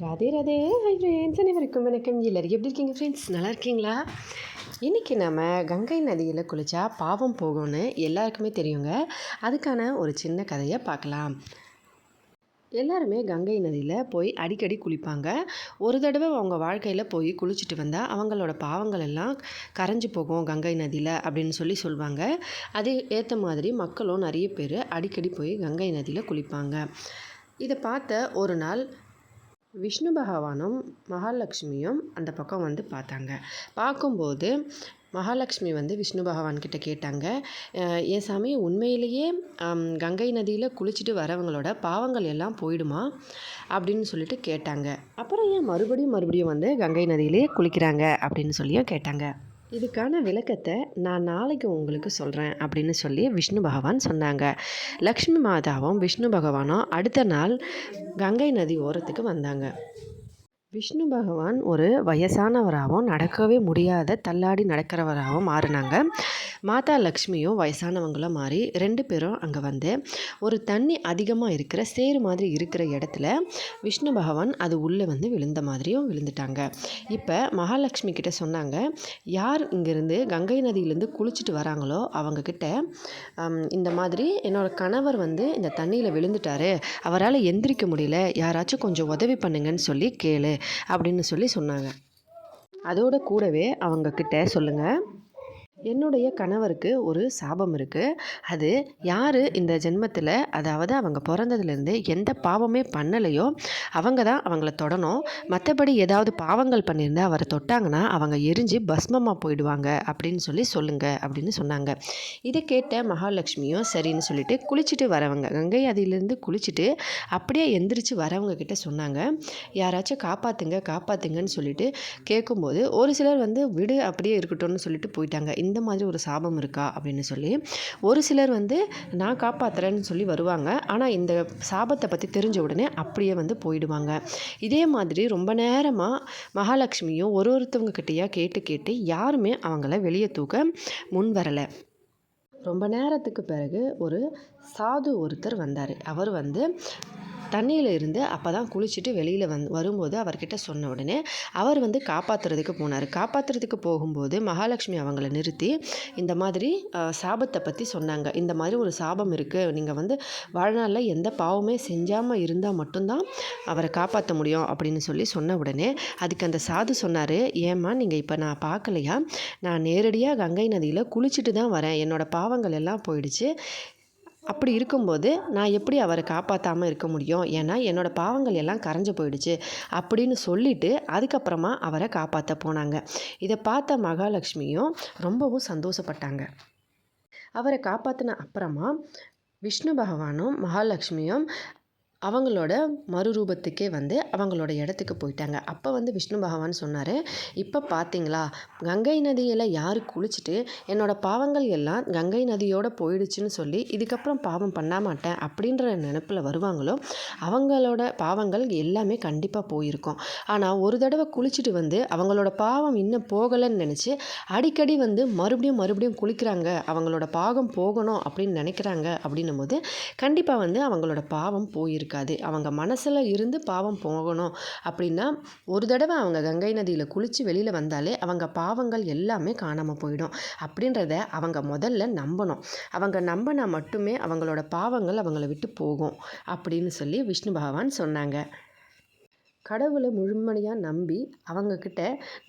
Radhe Radhe. Hi friends அனைவருக்கும் வணக்கம். எல்லாரும் எப்படி இருக்கீங்க ஃப்ரெண்ட்ஸ் நல்லா இருக்கீங்களா? இன்றைக்கி நம்ம கங்கை நதியில் குளித்தா பாவம் போகும்னு எல்லாருக்குமே தெரியுங்க. அதுக்கான ஒரு சின்ன கதையை பார்க்கலாம். எல்லாருமே கங்கை நதியில் போய் அடிக்கடி குளிப்பாங்க. ஒரு தடவை அவங்க வாழ்க்கையில் போய் குளிச்சுட்டு வந்தால் அவங்களோட பாவங்கள் எல்லாம் கரைஞ்சு போகும் கங்கை நதியில் அப்படின்னு சொல்லி சொல்லுவாங்க அதே ஏற்ற மாதிரி மக்களும் நிறைய பேர் அடிக்கடி போய் கங்கை நதியில் குளிப்பாங்க. இதை பார்த்த ஒரு நாள் விஷ்ணு பகவானும் மகாலட்சுமியும் அந்த பக்கம் வந்து பார்த்தாங்க. பார்க்கும்போது மகாலட்சுமி வந்து விஷ்ணு பகவான் கிட்ட கேட்டாங்க என் சாமி உண்மையிலேயே கங்கை நதியில் குளிச்சுட்டு வரவங்களோட பாவங்கள் எல்லாம் போயிடுமா? அப்படின்னு சொல்லிட்டு கேட்டாங்க. அப்புறம் ஏன் மறுபடியும் மறுபடியும் வந்து கங்கை நதியிலே குளிக்கிறாங்க அப்படின்னு சொல்லியும் கேட்டாங்க. இதுக்கான விளக்கத்தை நான் நாளைக்கு உங்களுக்கு சொல்கிறேன் அப்படின்னு சொல்லி விஷ்ணு பகவான் சொன்னாங்க. லக்ஷ்மி மாதாவும் விஷ்ணு பகவானும் அடுத்த நாள் கங்கை நதி ஓரத்துக்கு வந்தாங்க. விஷ்ணு பகவான் ஒரு வயசானவராகவும் நடக்கவே முடியாத தள்ளாடி நடக்கிறவராகவும் மாறினாங்க. மாதா லக்ஷ்மியும் வயசானவங்களும் மாறி ரெண்டு பேரும் அங்கே வந்து ஒரு தண்ணி அதிகமாக இருக்கிற சேறு மாதிரி இருக்கிற இடத்துல விஷ்ணு பகவான் அது உள்ளே வந்து விழுந்த மாதிரியும் விழுந்துட்டாங்க. இப்போ மகாலட்சுமி கிட்ட சொன்னாங்க யார் இங்கேருந்து கங்கை நதியிலேருந்து குளிச்சுட்டு வராங்களோ அவங்கக்கிட்ட இந்த மாதிரி என்னோட கணவர் வந்து இந்த தண்ணியில் விழுந்துட்டாரு. அவரால் எந்திரிக்க முடியல. யாராச்சும் கொஞ்சம் உதவி பண்ணுங்கன்னு சொல்லி கேளு. அப்படின்னு சொல்லி சொன்னாங்க. அதோட கூடவே அவங்கக்கிட்ட சொல்லுங்கள் என்னுடைய கணவருக்கு ஒரு சாபம் இருக்குது அது யார் இந்த ஜென்மத்தில் அதாவது அவங்க பிறந்ததுலேருந்து எந்த பாவமே பண்ணலையோ அவங்க தான் அவங்கள தொடணும். மற்றபடி ஏதாவது பாவங்கள் பண்ணியிருந்தா அவரை தொட்டாங்கன்னா அவங்க எரிஞ்சு பஸ்மமாக போயிடுவாங்க அப்படின்னு சொல்லி சொல்லுங்கள் அப்படின்னு சொன்னாங்க. இதை கேட்ட மகாலட்சுமியும் சரின்னு சொல்லிட்டு குளிச்சுட்டு வரவங்க கங்கை அதிலிருந்து குளிச்சுட்டு அப்படியே எந்திரிச்சு வரவங்க கிட்ட சொன்னாங்க. யாராச்சும் காப்பாற்றுங்க காப்பாற்றுங்கன்னு சொல்லிட்டு கேட்கும்போது ஒரு சிலர் வந்து விடு அப்படியே இருக்கட்டும்னு சொல்லிட்டு போயிட்டாங்க. இந்த இந்த மாதிரி ஒரு சாபம் இருக்கா அப்படின்னு சொல்லி ஒரு சிலர் வந்து நான் காப்பாத்துறேன்னு சொல்லி வருவாங்க. ஆனால் இந்த சாபத்தை பற்றி தெரிஞ்ச உடனே அப்படியே வந்து போயிடுவாங்க. இதே மாதிரி ரொம்ப நேரமாக மகாலட்சுமியும் ஒரு ஒருத்தவங்க கிட்டேயா கேட்டு கேட்டு யாருமே அவங்கள வெளியே தூக்க முன் வரலை. ரொம்ப நேரத்துக்கு பிறகு ஒரு சாது ஒருத்தர் வந்தார். அவர் வந்து தண்ணியில் இருந்து அப்போ தான் குளிச்சுட்டு வெளியில் வந் வரும்போது அவர்கிட்ட சொன்ன உடனே அவர் வந்து காப்பாற்றுறதுக்கு போனார். காப்பாற்றுறதுக்கு போகும்போது மகாலட்சுமி அவங்கள நிறுத்தி இந்த மாதிரி சாபத்தை பற்றி சொன்னாங்க. இந்த மாதிரி ஒரு சாபம் இருக்குது நீங்கள் வந்து வாழ்நாளில் எந்த பாவமே செஞ்சாமல் இருந்தால் மட்டும்தான் அவரை காப்பாற்ற முடியும் அப்படின்னு சொல்லி சொன்ன உடனே அதுக்கு அந்த சாது சொன்னார் ஏம்மா நீங்கள் இப்போ நான் பார்க்கலையா நான் நேரடியாக கங்கை நதியில் குளிச்சுட்டு தான் வரேன். என்னோடய பாவங்கள் எல்லாம் போயிடுச்சு. அப்படி இருக்கும்போது நான் எப்படி அவரை காப்பாற்றாமல் இருக்க முடியும்? ஏன்னா என்னோடய பாவங்கள் எல்லாம் கரைஞ்சு போயிடுச்சு. அப்படின்னு சொல்லிட்டு அதுக்கப்புறமா அவரை காப்பாற்ற போனாங்க. இதை பார்த்த மகாலட்சுமியும் ரொம்பவும் சந்தோஷப்பட்டாங்க. அவரை காப்பாற்றின அப்புறமா விஷ்ணு பகவானும் மகாலட்சுமியும் அவங்களோட மறுரூபத்துக்கே வந்து அவங்களோட இடத்துக்கு போயிட்டாங்க. அப்போ வந்து விஷ்ணு பகவான் சொன்னார் இப்போ பார்த்தீங்களா கங்கை நதியில் யார் குளிச்சுட்டு என்னோடய பாவங்கள் எல்லாம் கங்கை நதியோட போயிடுச்சுன்னு சொல்லி இதுக்கப்புறம் பாவம் பண்ண மாட்டேன் அப்படின்ற நினப்பில் வருவாங்களோ அவங்களோட பாவங்கள் எல்லாமே கண்டிப்பாக போயிருக்கும். ஆனால் ஒரு தடவை குளிச்சுட்டு வந்து அவங்களோட பாவம் இன்னும் போகலைன்னு நினச்சி அடிக்கடி வந்து மறுபடியும் மறுபடியும் குளிக்கிறாங்க அவங்களோட பாவம் போகணும் அப்படின்னு நினைக்கிறாங்க அப்படின்னும் போது கண்டிப்பாக வந்து அவங்களோட பாவம் இருக்காது. அவங்க மனசில் இருந்து பாவம் போகணும். அப்படின்னா ஒரு தடவை அவங்க கங்கை நதியில் குளித்து வெளியில் வந்தாலே அவங்க பாவங்கள் எல்லாமே காணாமல் போயிடும். அப்படின்றத அவங்க முதல்ல நம்பணும். அவங்க நம்பினா மட்டுமே அவங்களோட பாவங்கள் அவங்கள விட்டு போகும். அப்படின்னு சொல்லி விஷ்ணு பகவான் சொன்னாங்க. கடவுளை முழுமனையாக நம்பி அவங்கக்கிட்ட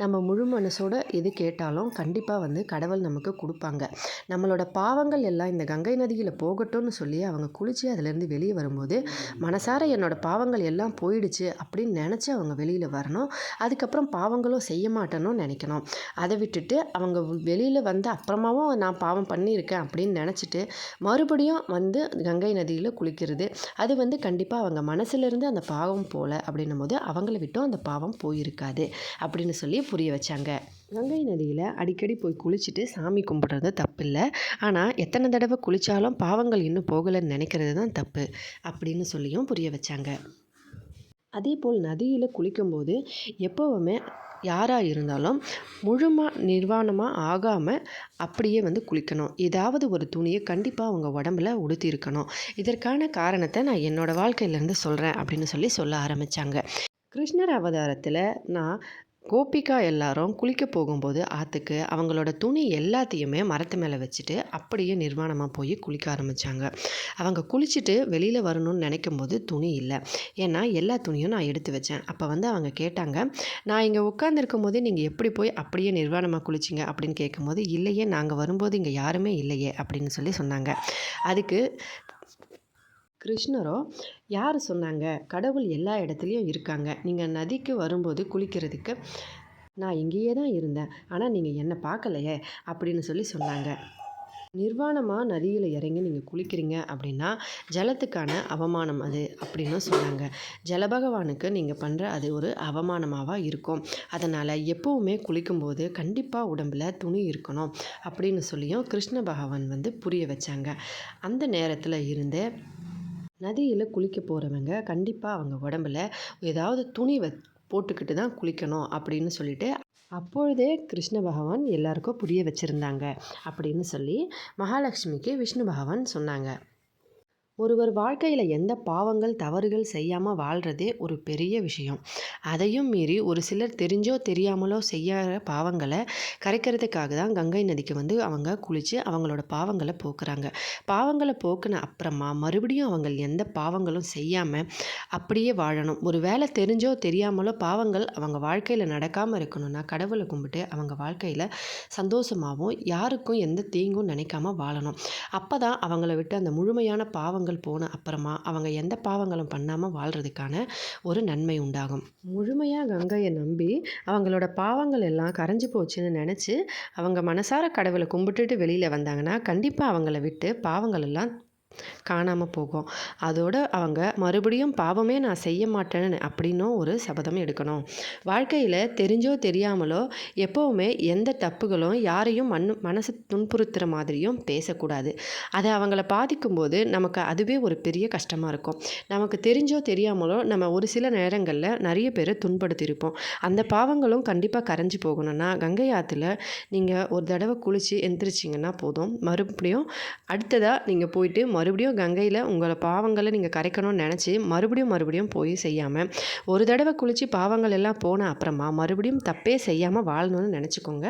நம்ம முழு மனசோட எது கேட்டாலும் கண்டிப்பாக வந்து கடவுள் நமக்கு கொடுப்பாங்க. நம்மளோட பாவங்கள் எல்லாம் இந்த கங்கை நதியில் போகட்டும்னு சொல்லி அவங்க குளித்து அதுலேருந்து வெளியே வரும்போது மனசார என்னோட பாவங்கள் எல்லாம் போயிடுச்சு அப்படின்னு நினச்சி அவங்க வெளியில் வரணும். அதுக்கப்புறம் பாவங்களும் செய்ய மாட்டேன்னு நினைக்கணும். அதை விட்டுட்டு அவங்க வெளியில் வந்து அப்புறமாவும் நான் பாவம் பண்ணியிருக்கேன் அப்படின்னு நினச்சிட்டு மறுபடியும் வந்து கங்கை நதியில் குளிக்கிறது. அது வந்து கண்டிப்பாக அவங்க மனசுலேருந்து அந்த பாவம் போகல அப்படின்னும் போது அவங்கள விட்டும் அந்த பாவம் போயிருக்காது அப்படின்னு சொல்லி புரிய வச்சாங்க. கங்கை நதியில் அடிக்கடி போய் குளிச்சுட்டு சாமி கும்பிட்றது தப்பில்லை. ஆனால் எத்தனை தடவை குளித்தாலும் பாவங்கள் இன்னும் போகலைன்னு நினைக்கிறது தான் தப்பு அப்படின்னு சொல்லியும் புரிய வச்சாங்க. அதே போல் நதியில் குளிக்கும்போது எப்போவுமே யாராக இருந்தாலும் முழுமா நிர்வாணமாக ஆகாமல் அப்படியே வந்து குளிக்கணும். ஏதாவது ஒரு துணியை கண்டிப்பாக அவங்க உடம்புல உடுத்தியிருக்கணும். இதற்கான காரணத்தை நான் என்னோடய வாழ்க்கையிலேருந்து சொல்கிறேன் அப்படின்னு சொல்லி சொல்ல ஆரம்பித்தாங்க கிருஷ்ணர் அவதாரத்தில் நான் கோபிகா எல்லாரும் குளிக்க போகும்போது ஆற்றுக்கு அவங்களோட துணி எல்லாத்தையுமே மரத்து மேலே வச்சுட்டு அப்படியே நிர்வாணமாக போய் குளிக்க ஆரம்பித்தாங்க அவங்க குளிச்சுட்டு வெளியில் வரணும்னு நினைக்கும் போது துணி இல்லை. ஏன்னா எல்லா துணியும் நான் எடுத்து வச்சேன். அப்போ வந்து அவங்க கேட்டாங்க நான் இங்கே உட்காந்துருக்கும் போதே நீங்கள் எப்படி போய் அப்படியே நிர்வாணமாக குளிச்சிங்க? அப்படின்னு கேட்கும்போது இல்லையே நாங்கள் வரும்போது இங்கே யாருமே இல்லையே அப்படின்னு சொல்லி சொன்னாங்க. அதுக்கு கிருஷ்ணரோ யார் சொன்னாங்க? கடவுள் எல்லா இடத்துலையும் இருக்காங்க. நீங்கள் நதிக்கு வரும்போது குளிக்கிறதுக்கு நான் இங்கேயே தான் இருந்தேன். ஆனால் நீங்கள் என்னை பார்க்கலையே அப்படின்னு சொல்லி சொன்னாங்க. நிர்வாணமாக நதியில் இறங்கி நீங்கள் குளிக்கிறீங்க அப்படின்னா ஜலத்துக்கான அவமானம் அது அப்படின்னு சொன்னாங்க. ஜலபகவானுக்கு நீங்கள் பண்ணுற அது ஒரு அவமானமாக இருக்கும். அதனால் எப்போவுமே குளிக்கும்போது கண்டிப்பாக உடம்பில் துணி இருக்கணும் அப்படின்னு சொல்லியும் கிருஷ்ண பகவான் வந்து புரிய வச்சாங்க. அந்த நேரத்தில் இருந்தே நதியில் குளிக்க போகிறவங்க கண்டிப்பாக அவங்க உடம்புல ஏதாவது துணி வ போட்டுக்கிட்டு தான் குளிக்கணும் அப்படின்னு சொல்லிட்டு அப்பொழுதே கிருஷ்ண பகவான் எல்லாருக்கும் புரிய வச்சுருந்தாங்க அப்படின்னு சொல்லி மகாலட்சுமிக்கு விஷ்ணு பகவான் சொன்னாங்க. ஒருவர் வாழ்க்கையில் எந்த பாவங்கள் தவறுகள் செய்யாமல் வாழ்கிறதே ஒரு பெரிய விஷயம். அதையும் மீறி ஒரு சிலர் தெரிஞ்சோ தெரியாமலோ செய்யாத பாவங்களை கரைக்கிறதுக்காக தான் கங்கை நதிக்கு வந்து அவங்க குளித்து அவங்களோட பாவங்களை போக்குறாங்க. பாவங்களை போக்குன அப்புறமா மறுபடியும் அவங்க எந்த பாவங்களும் செய்யாமல் அப்படியே வாழணும். ஒரு வேலை தெரிஞ்சோ தெரியாமலோ பாவங்கள் அவங்க வாழ்க்கையில் நடக்காமல் இருக்கணும்னா கடவுளை கும்பிட்டு அவங்க வாழ்க்கையில் சந்தோஷமாகவும் யாருக்கும் எந்த தீங்கும் நினைக்காம வாழணும். அப்போ தான் அவங்கள விட்டு அந்த முழுமையான பாவங்கள் பாவங்கள் போன அப்புறமா அவங்க எந்த பாவங்களும் பண்ணாமல் வாழ்கிறதுக்கான ஒரு நன்மை உண்டாகும். முழுமையாக கங்கையை நம்பி அவங்களோட பாவங்கள் எல்லாம் கரைஞ்சி போச்சுன்னு நினச்சி அவங்க மனசார கடவுளை கும்பிட்டுட்டு வெளியில் வந்தாங்கன்னா கண்டிப்பாக அவங்கள விட்டு பாவங்கள் எல்லாம் காணாமல் போகும். அதோடு அவங்க மறுபடியும் பாவமே நான் செய்ய மாட்டேன்னு அப்படின்னும் ஒரு சபதம் எடுக்கணும். வாழ்க்கையில் தெரிஞ்சோ தெரியாமலோ எப்போவுமே எந்த தப்புகளும் யாரையும் மண் மனசு துன்புறுத்துகிற மாதிரியும் பேசக்கூடாது. அதை அவங்கள பாதிக்கும்போது நமக்கு அதுவே ஒரு பெரிய கஷ்டமாக இருக்கும். நமக்கு தெரிஞ்சோ தெரியாமலோ நம்ம ஒரு சில நேரங்களில் நிறைய பேரை துன்படுத்தியிருப்போம். அந்த பாவங்களும் கண்டிப்பாக கரைஞ்சி போகணும்னா கங்கை ஆற்றுல நீங்கள் ஒரு தடவை குளித்து எந்திரிச்சிங்கன்னா போதும். மறுபடியும் அடுத்ததாக நீங்கள் போயிட்டு மறு மறுபடியும் கங்கையில் உங்களை பாவங்களை நீங்கள் கரைக்கணும்னு நினச்சி மறுபடியும் மறுபடியும் போய் செய்யாமல் ஒரு தடவை குளித்து பாவங்கள் எல்லாம் போன அப்புறமா மறுபடியும் தப்பே செய்யாமல் வாழணும்னு நினச்சிக்கோங்க.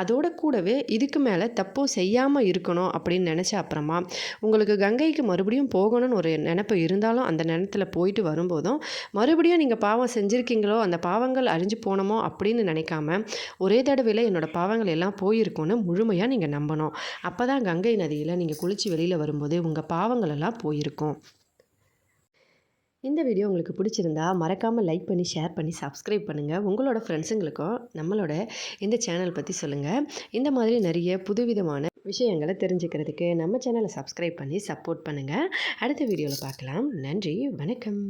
அதோட கூடவே இதுக்கு மேலே தப்பும் செய்யாமல் இருக்கணும் அப்படின்னு நினச்ச அப்புறமா உங்களுக்கு கங்கைக்கு மறுபடியும் போகணும்னு ஒரு நினப்பு இருந்தாலும் அந்த நினத்தில் போயிட்டு வரும்போதும் மறுபடியும் நீங்கள் பாவம் செஞ்சுருக்கீங்களோ அந்த பாவங்கள் அழிஞ்சு போனோமோ அப்படின்னு நினைக்காம ஒரே தடவையில் என்னோடய பாவங்கள் எல்லாம் போயிருக்கோன்னு முழுமையாக நீங்கள் நம்பணும். அப்போ தான் கங்கை நதியில் நீங்கள் குளித்து வெளியில் வரும்போது உங்கள் பாவங்கள் எல்லாம் போயிருக்கும். இந்த வீடியோ உங்களுக்கு பிடிச்சிருந்தா மறக்காமல் லைக் பண்ணி ஷேர் பண்ணி சப்ஸ்கிரைப் பண்ணுங்கள் உங்களோட ஃப்ரெண்ட்ஸுங்களுக்கும் நம்மளோட இந்த சேனல் பற்றி சொல்லுங்கள் இந்த மாதிரி நிறைய புதுவிதமான விஷயங்களை தெரிஞ்சுக்கிறதுக்கு நம்ம சேனலை சப்ஸ்கிரைப் பண்ணி சப்போர்ட் பண்ணுங்கள் அடுத்த வீடியோவில் பார்க்கலாம். நன்றி வணக்கம்.